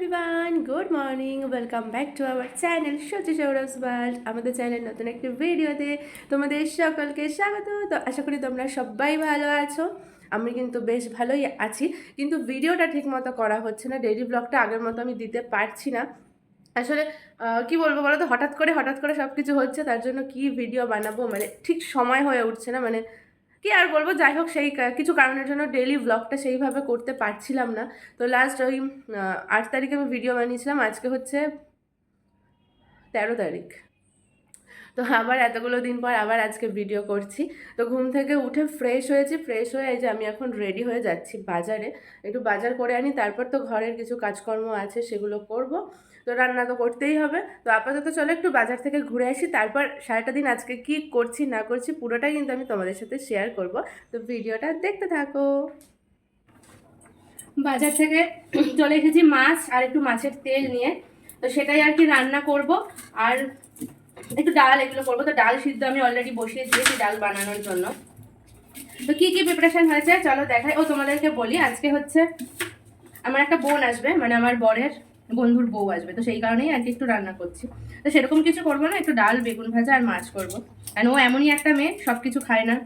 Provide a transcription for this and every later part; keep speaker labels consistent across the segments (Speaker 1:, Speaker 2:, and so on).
Speaker 1: Everyone good morning welcome back to our channel Sachi Sourav world আমাদের channel নতুন একটি ভিডিওতে তোমাদের সকলকে স্বাগত। তো আশা করি তোমরা সবাই ভালো আছো। আমি কিন্তু বেশ ভালোই আছি, কিন্তু ভিডিওটা ঠিক মতো করা হচ্ছে না ডেইলি ব্লগটা আগের মতো আমি দিতে পারছি না। আসলে কি বলব বলো তো, হঠাৎ করে হঠাৎ করে সব কিছু হচ্ছে, তার জন্য কি ভিডিও বানাবো মানে ঠিক সময় হয়ে উঠছে না মানে কি আর বলব? যাই হোক, সেই কিছু কারণের জন্য ডেলি ব্লগটা সেইভাবে করতে পারছিলাম না। তো লাস্ট ওই আট তারিখে আমি ভিডিও বানিয়েছিলাম। আজকে হচ্ছে তেরো তারিখ। তো আবার এতগুলো দিন পর আবার আজকে ভিডিও করছি। তো ঘুম থেকে উঠে ফ্রেশ হয়েছি ফ্রেশ হয়ে যে আমি এখন রেডি হয়ে যাচ্ছি বাজারে। একটু বাজার করে আনি, তারপর তো ঘরের কিছু কাজকর্ম আছে, সেগুলো করব। তো রান্না তো করতেই হবে। তো আপাতত চলো একটু বাজার থেকে ঘুরে আসি, তারপর সারাটা দিন আজকে কি করছি, না করছি, পুরোটাই কিন্তু আমি তোমাদের সাথে শেয়ার করব। তো ভিডিওটা দেখতে থাকো। বাজার থেকে চলে এসেছি মাছ আর একটু মাছের তেল নিয়ে। তো সেটাই আর কি রান্না করব। আর একটু ডাল এগুলো করব। তো ডাল সিদ্ধ আমি অলরেডি বসিয়ে দিয়েছি ডাল বানানোর জন্য। তো কী কী প্রিপারেশান হয়েছে চলো দেখাই। ও তোমাদেরকে বলি, আজকে হচ্ছে আমার একটা বোন আসবে মানে আমার বরের বন্ধুর বউ আসবে। তো সেই কারণেই আর একটু রান্না করছি। তো সেরকম কিছু করব না, একটু ডাল, বেগুন ভাজা আর মাছ করব। আর ও এমনই একটা মেয়ে সব কিছু খায় না।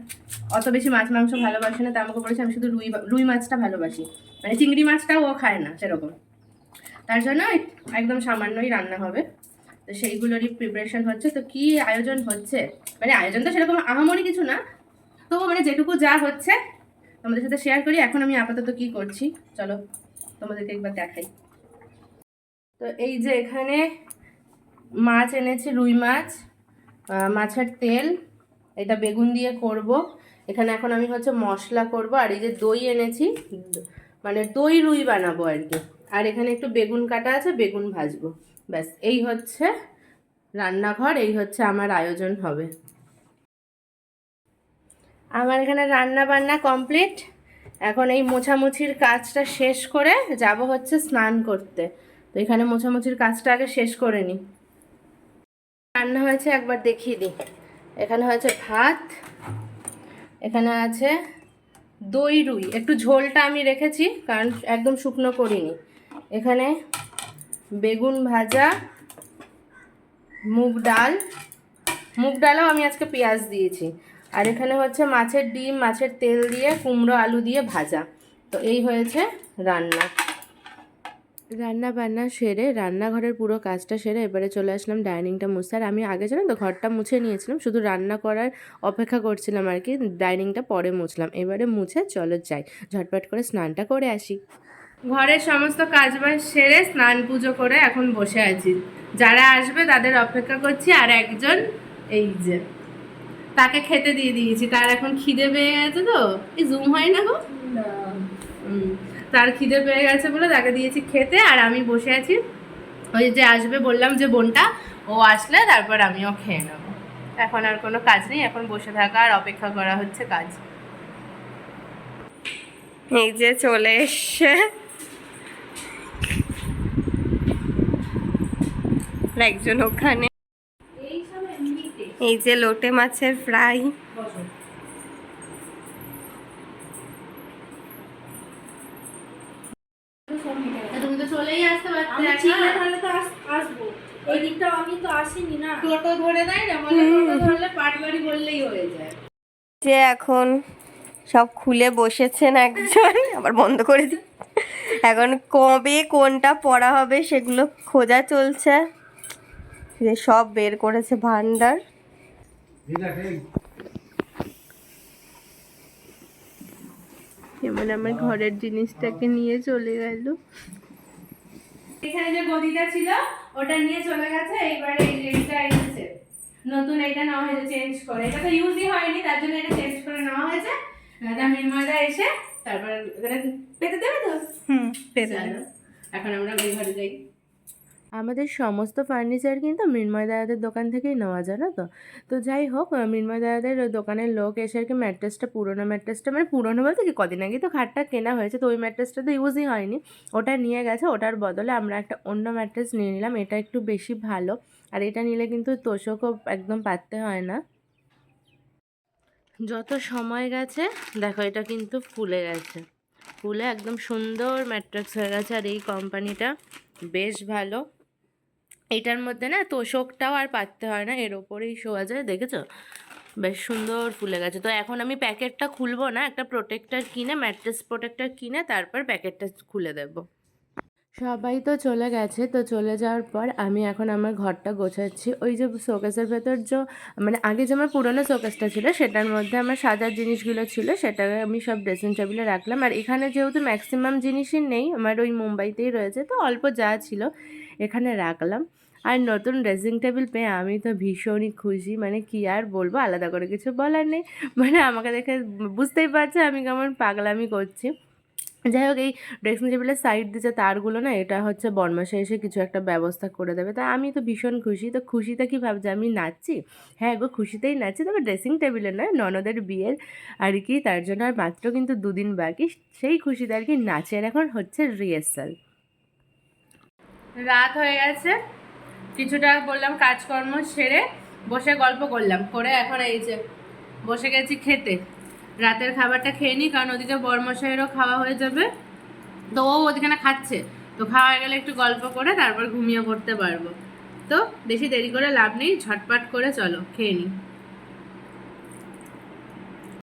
Speaker 1: অত বেশি মাছ, মাংস ভালোবাসে না, তা আমাকে বলেছে আমি শুধু রুই রুই মাছটা ভালোবাসি। মানে চিংড়ি মাছটাও ও খায় না, সেরকম। তার জন্য একদম সামান্যই রান্না হবে। তো সেইগুলোরই প্রিপারেশন হচ্ছে। তো কি আয়োজন হচ্ছে? মানে আয়োজন তো সেরকম আহামরি কিছু না। তো মানে যেটুকু যা হচ্ছে, তোমাদের সাথে শেয়ার করি। এখন আমি আপাতত কি করছি? চলো, তোমাদেরকে একবার দেখাই। তো এই যে এখানে মাছ এনেছি, রুই মাছ মাছের তেল। এটা বেগুন দিয়ে করব। এখানে এখন আমি হচ্ছে মশলা করব। আর এই যে দই এনেছি মানে দই রুই বানাবো আর কি। আর এখানে একটু বেগুন কাটা আছে, বেগুন ভাজবো। ব্যাস, এই হচ্ছে রান্নাঘর, এই হচ্ছে আমার আয়োজন হবে। আমার এখানে রান্না বান্না কমপ্লিট। এখন এই মোছামুছির কাজটা শেষ করে যাব হচ্ছে স্নান করতে। তো এখানে মোছামুছির কাজটা আগে শেষ করে নিই। রান্না হয়েছে, একবার দেখিয়ে দিই। এখানে হয়েছে ভাত, এখানে আছে দই রুই। একটু ঝোলটা আমি রেখেছি, কারণ একদম শুকনো করিনি। এখানে বেগুন ভাজা, মুগ ডাল। মুগ ডালও আমি আজকে পেঁয়াজ দিয়েছি। আর এখানে হচ্ছে মাছের ডিম, মাছের তেল দিয়ে কুমড়ো, আলু দিয়ে ভাজা। তো এই হয়েছে রান্না। রান্না বান্না সেরে, রান্নাঘরের পুরো কাজটা সেরে এবারে চলে আসলাম ডাইনিংটা মুছতে আর আমি আগে জানো তো ঘরটা মুছে নিয়েছিলাম, শুধু রান্না করার অপেক্ষা করছিলাম আর কি, ডাইনিংটা পরে মুছলাম। এবারে মুছে চলো যাই, ঝটপট করে স্নানটা করে আসি। ঘরের সমস্ত কাজবাজ সেরে স্নান পুজো করে এখন বসে আছি। যারা আসবে তাদের অপেক্ষা করছি আর একজন এই যে তাকে খেতে দিয়ে দিয়েছি। তার এখন খিদে পেয়ে গেছে তো? এই জুম হয় না গো? তার খিদে পেয়ে গেছে বলে তাকে দিয়েছি খেতে আর আমি বসে আছি। ওই যে আসবে বললাম যে বোনটা ও আসলে তারপর আমিও খেয়ে নেব। এখন আর কোনো কাজ নেই এখন বসে থাকা আর অপেক্ষা করা হচ্ছে কাজ। এই যে চলে এসছে। আর একজন ওখানে। এই যে লোটে মাছের ফ্রাই। তুমি তো চলেই আসতে
Speaker 2: আমি
Speaker 1: পারতে
Speaker 2: চিনলে তাহলে তো আস- আসব। এই দিকটা আমি তো আসিনি না।
Speaker 1: টোটো ধরে দেয় না বলে টোটো ধরলে পাটবাড়ি বললেই হয়ে যায়।
Speaker 3: যে এখন সব খুলে বসেছেন একজন আবার বন্ধ করে দিই এখন কবে কোনটা পড়া হবে সেগুলো খোঁজা চলছে। যে সব বের করেছে ভান্ডার।
Speaker 1: এবার আমার ঘরের জিনিসটাকে নিয়ে চলে গেল। এখানে যে গদিটা ছিল ওটা নিয়ে চলে গেছে এইবারে এই যে এসেছে। নতুন এটা নেওয়া হয়েছে চেঞ্জ করে। এটা তো ইউজই হয়নি তার জন্য এটা চেঞ্জ করে নেওয়া হয়েছে। এটা মিনময়দা এসে তারপর পেতে দেবে তো?
Speaker 3: হুম
Speaker 1: চলো, এখন আমরা ওই ঘরে যাই। আমাদের সমস্ত ফার্নিচার কিন্তু মৃন্ময় দাদাদের দোকান থেকেই নেওয়া, জানো তো? তো যাই হোক মৃন্ময় দাদাদের দোকানের লোক এসে আর কি ম্যাট্রেসটা, পুরোনো ম্যাট্রেসটা মানে পুরোনো বলতে কি, কদিন আগে তো খাটটা কেনা হয়েছে, তো ওই ম্যাট্রেসটা তো ইউজই হয়নি। ওটা নিয়ে গেছে, ওটার বদলে আমরা একটা অন্য ম্যাট্রেস নিয়ে নিলাম, এটা একটু বেশি ভালো। আর এটা নিলে কিন্তু তোষকও একদম পাততে হয় না। যত সময় গেছে, দেখো এটা কিন্তু ফুলে গেছে। ফুলে একদম সুন্দর ম্যাট্রেস হয়ে গেছে, আর এই কোম্পানিটা বেশ ভালো। এটার মধ্যে না তোষকটাও আর পাততে হয় না, এর ওপরেই শোয়া যায় দেখেছ? বেশ সুন্দর ফুলে গেছে। তো এখন আমি প্যাকেটটা খুলবো না, একটা প্রোটেক্টার কিনে ম্যাট্রেস প্রোটেক্টার কিনে, তারপর প্যাকেটটা খুলে দেবো। সবাই তো চলে গেছে, তো চলে যাওয়ার পর আমি এখন আমার ঘরটা গোছাচ্ছি। ওই যে শোকেসের ভেতর যে মানে আগে যে আমার পুরোনো শোকেসটা ছিল, সেটার মধ্যে আমার সাজার জিনিসগুলো ছিল, সেটা আমি সব ড্রেসিং টেবিলে রাখলাম। আর এখানে যেহেতু ম্যাক্সিমাম জিনিসই নেই, আমার ওই মুম্বাইতেই রয়েছে, তো অল্প যা ছিল এখানে রাখলাম। আর নতুন ড্রেসিং টেবিল পেয়ে আমি তো ভীষণই খুশি মানে কি আর বলব, আলাদা করে কিছু বলার নেই। মানে আমাকে দেখে বুঝতেই পারছে আমি কেমন পাগলামি করছি। যাই হোক এই ড্রেসিং টেবিলের সাইড দিয়ে যে তারগুলো না, এটা হচ্ছে বনমাসে এসে কিছু একটা ব্যবস্থা করে দেবে। তা আমি তো ভীষণ খুশি। তো খুশিতে কি ভাবছি? আমি নাচছি? হ্যাঁ গো, খুশিতেই নাচছি। তবে ড্রেসিং টেবিলে নয় ননদের বিয়ের আর কি, তার জন্য আর মাত্র কিন্তু দুদিন বাকি। সেই খুশিতে আর কি নাচের এখন হচ্ছে রিহার্সাল রাত হয়ে গেছে। কিছুটা বললাম কাজকর্ম সেরে বসে গল্প করলাম। করে এখন এই যে বসে গেছি খেতে। রাতের খাবারটা খেয়ে নিই কারণ ওদিকে বরমশাইয়েরও খাওয়া হয়ে যাবে। তো ও ওদিকে খাচ্ছে। তো খাওয়া গেলে একটু গল্প করে তারপর ঘুমিয়ে পড়তে পারব। তো বেশি দেরি করে লাভ নেই, ঝটপট করে চলো, খেয়ে নিই